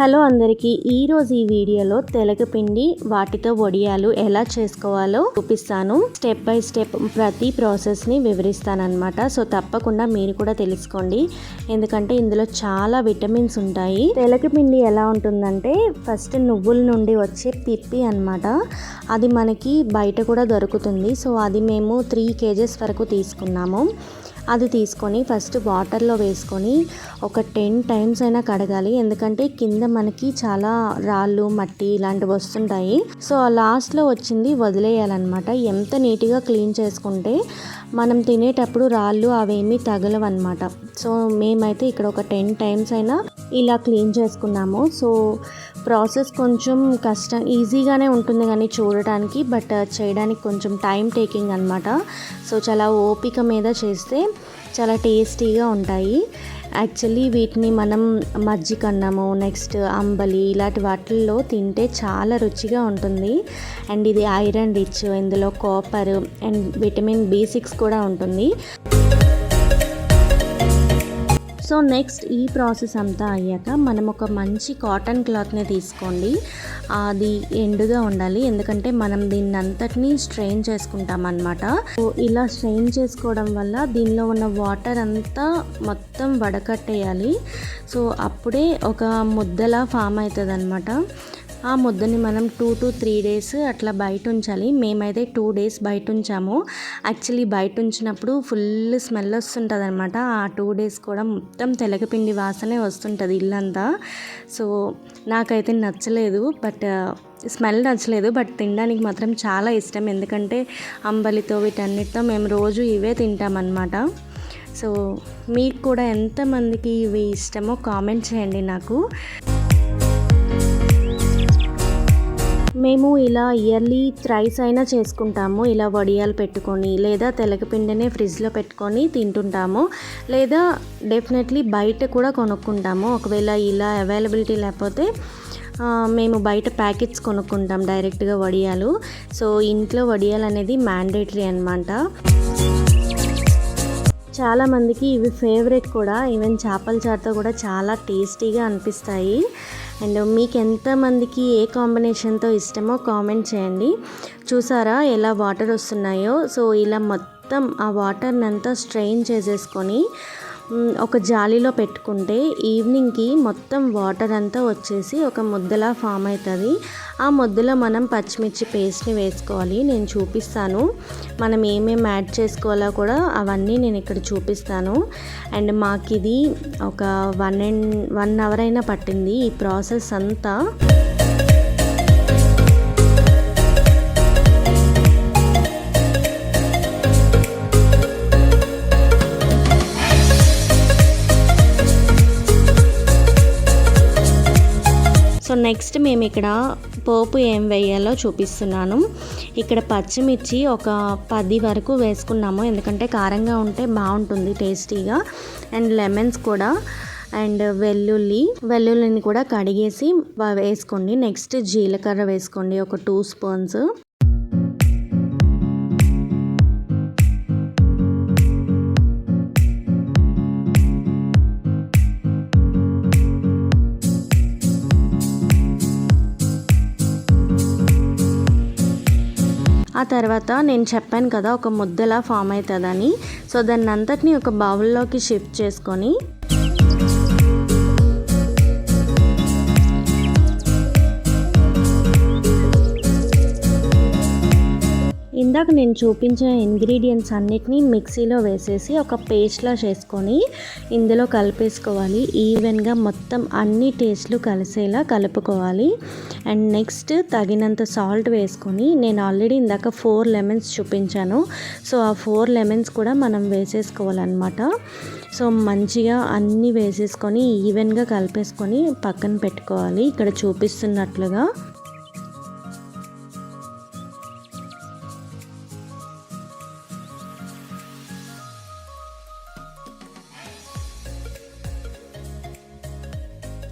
Hello అందరికీ ఈరోజు ఈ వీడియోలో తెలగపిండి వాటితో వడియాలు ఎలా చేసుకోవాలో చూపిస్తాను. స్టెప్ బై స్టెప్ ప్రతి ప్రాసెస్ని వివరిస్తానమాట సో తప్పకుండా మీరు కూడా తెలుసుకోండి. ఎందుకంటే ఇందులో చాలా విటమిన్స్ ఉంటాయి. తెలగపిండి ఎలా ఉంటుందంటే ఫస్ట్ నువ్వుల నుండి వచ్చే పిప్పి అనమాట అది మనకి బయట కూడా దొరుకుతుంది. సో అది మేము త్రీ కేజెస్ వరకు తీసుకున్నాము. అది తీసుకొని ఫస్ట్ వాటర్లో వేసుకొని ఒక టెన్ టైమ్స్ అయినా కడగాలి. ఎందుకంటే కింద మనకి చాలా రాళ్ళు మట్టి ఇలాంటివి వస్తుంటాయి. సో లాస్ట్లో వచ్చింది వదిలేయాలన్నమాట. ఎంత నీట్గా క్లీన్ చేసుకుంటే మనం తినేటప్పుడు రాళ్ళు అవేమీ తగలవన్నమాట. సో మేమైతే ఇక్కడ ఒక టెన్ టైమ్స్ అయినా ఇలా క్లీన్ చేసుకున్నాము. సో ప్రాసెస్ కొంచెం కష్టం ఈజీగానే ఉంటుంది కానీ చూడటానికి బట్ చేయడానికి కొంచెం టైం టేకింగ్ అనమాట సో చాలా ఓపిక మీద చేస్తే చాలా టేస్టీగా ఉంటాయి. యాక్చువల్లీ వీటిని మనం మజ్జిగ అన్నము నెక్స్ట్ అంబలి ఇలాంటి వాటిల్లో తింటే చాలా రుచిగా ఉంటుంది. అండ్ ఇది ఐరన్ రిచ్ ఇందులో copper and vitamin B six కూడా ఉంటుంది. సో నెక్స్ట్ ఈ ప్రాసెస్ అంతా అయ్యాక మనం ఒక మంచి కాటన్ క్లాత్ని తీసుకోండి. అది ఎండుగా ఉండాలి. ఎందుకంటే మనం దీన్ని అంతటినీ స్ట్రెయిన్ చేసుకుంటాం అనమాట సో ఇలా స్ట్రెయిన్ చేసుకోవడం వల్ల దీనిలో ఉన్న వాటర్ అంతా మొత్తం వడకట్టేయాలి. సో అప్పుడే ఒక ముద్దలా ఫామ్ అవుతుంది అనమాట ఆ ముద్దని మనం టూ టు త్రీ డేస్ అట్లా బయట ఉంచాలి. మేమైతే టూ డేస్ బయట ఉంచాము. యాక్చువల్లీ బయట ఉంచినప్పుడు ఫుల్ స్మెల్ వస్తుంటుంది అనమాట ఆ టూ డేస్ కూడా మొత్తం తెలగపిండి వాసనే వస్తుంటుంది ఇల్లంతా. సో నాకైతే నచ్చలేదు. బట్ స్మెల్ నచ్చలేదు. బట్ తినడానికి మాత్రం చాలా ఇష్టం. ఎందుకంటే అంబలితో వీటన్నిటితో మేము రోజు ఇవే తింటామన్నమాట. సో మీకు కూడా ఎంతమందికి ఇవి ఇష్టమో కామెంట్ చేయండి నాకు. మేము ఇలా ఇయర్లీ థ్రైస్ అయినా చేసుకుంటాము. ఇలా వడియాలు పెట్టుకొని లేదా తెలగపిండినే ఫ్రిడ్జ్లో పెట్టుకొని తింటుంటాము. లేదా డెఫినెట్లీ బయట కూడా కొనుక్కుంటాము. ఒకవేళ ఇలా అవైలబిలిటీ లేకపోతే మేము బయట ప్యాకెట్స్ కొనుక్కుంటాం డైరెక్ట్గా వడియాలు. సో ఇంట్లో వడియాలు అనేది మ్యాండేటరీ అనమాట చాలామందికి ఇవి ఫేవరెట్ కూడా. ఈవెన్ చేపల చారుతో కూడా చాలా టేస్టీగా అనిపిస్తాయి. అండ్ మీకు ఎంతమందికి ఏ కాంబినేషన్తో ఇష్టమో కామెంట్ చేయండి. చూసారా ఎలా వాటర్ వస్తున్నాయో? సో ఇలా మొత్తం ఆ వాటర్ని అంతా స్ట్రెయిన్ చేసేసుకొని ఒక జాలీలో పెట్టుకుంటే ఈవినింగ్కి మొత్తం వాటర్ అంతా వచ్చేసి ఒక ముద్దలా ఫామ్ అవుతుంది. ఆ ముద్దలో మనం పచ్చిమిర్చి పేస్ట్ని వేసుకోవాలి. నేను చూపిస్తాను. మనం ఏమేమి యాడ్ చేసుకోవాలో కూడా అవన్నీ నేను ఇక్కడ చూపిస్తాను. అండ్ మాకు ఇది ఒక వన్ అండ్ వన్ అవర్ అయినా పట్టింది ఈ ప్రాసెస్ అంతా. నెక్స్ట్ మేము ఇక్కడ పోపు ఏం వేయాలో చూపిస్తున్నాను. ఇక్కడ పచ్చిమిర్చి ఒక పది వరకు వేసుకున్నాము. ఎందుకంటే కారంగా ఉంటే బాగుంటుంది టేస్టీగా. అండ్ లెమన్స్ కూడా. అండ్ వెల్లుల్లి. వెల్లుల్లిని కూడా కడిగేసి వేసుకోండి. నెక్స్ట్ జీలకర్ర వేసుకోండి. ఒక టూ స్పూన్స్. ఆ తర్వాత నేను చెప్పాను కదా ఒక ముద్దలా ఫామ్ అవుతుందని. సో దాన్ని అంతటిని ఒక బౌల్లోకి షిఫ్ట్ చేసుకొని ఇందాక నేను చూపించిన ఇంగ్రీడియంట్స్ అన్నిటినీ మిక్సీలో వేసేసి ఒక పేస్ట్లా చేసుకొని ఇందులో కలిపేసుకోవాలి. ఈవెన్గా మొత్తం అన్ని టేస్ట్లు కలిసేలా కలుపుకోవాలి. అండ్ నెక్స్ట్ తగినంత సాల్ట్ వేసుకొని నేను ఆల్రెడీ ఇందాక ఫోర్ లెమన్స్ చూపించాను. సో ఆ ఫోర్ లెమన్స్ కూడా మనం వేసేసుకోవాలన్నమాట. సో మంచిగా అన్నీ వేసేసుకొని ఈవెన్గా కలిపేసుకొని పక్కన పెట్టుకోవాలి. ఇక్కడ చూపిస్తున్నట్లుగా.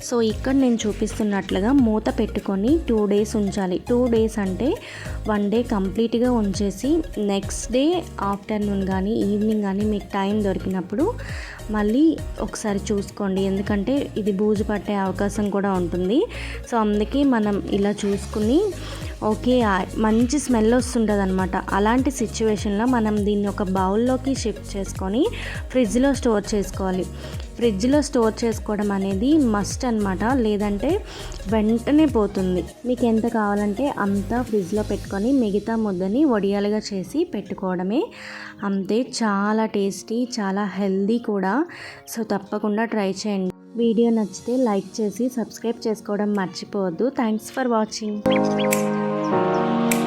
సో ఇక్కడ నేను చూపిస్తున్నట్లుగా మూత పెట్టుకొని టూ డేస్ ఉంచాలి. టూ డేస్ అంటే వన్ డే కంప్లీట్గా ఉంచేసి నెక్స్ట్ డే ఆఫ్టర్నూన్ కానీ ఈవినింగ్ కానీ మీకు టైం దొరికినప్పుడు మళ్ళీ ఒకసారి చూసుకోండి. ఎందుకంటే ఇది బూజు పట్టే అవకాశం కూడా ఉంటుంది. సో అందుకే మనం ఇలా చూసుకుని ఓకే మంచి స్మెల్ వస్తుంటుంది అనమాట అలాంటి సిచ్యువేషన్లో మనం దీన్ని ఒక బౌల్లోకి షిఫ్ట్ చేసుకొని ఫ్రిడ్జ్లో స్టోర్ చేసుకోవాలి. ఫ్రిడ్జ్లో స్టోర్ చేసుకోవడం అనేది మస్ట్ అనమాట లేదంటే వెంటనే పోతుంది. మీకు ఎంత కావాలంటే అంత ఫ్రిడ్జ్లో పెట్టుకొని మిగతా ముద్దని వడియాలుగా చేసి పెట్టుకోవడమే అంతే. చాలా టేస్టీ చాలా హెల్దీ కూడా. సో తప్పకుండా ట్రై చేయండి. వీడియో నచ్చితే లైక్ చేసి సబ్స్క్రైబ్ చేసుకోవడం మర్చిపోవద్దు. Thanks for watching. Thank you.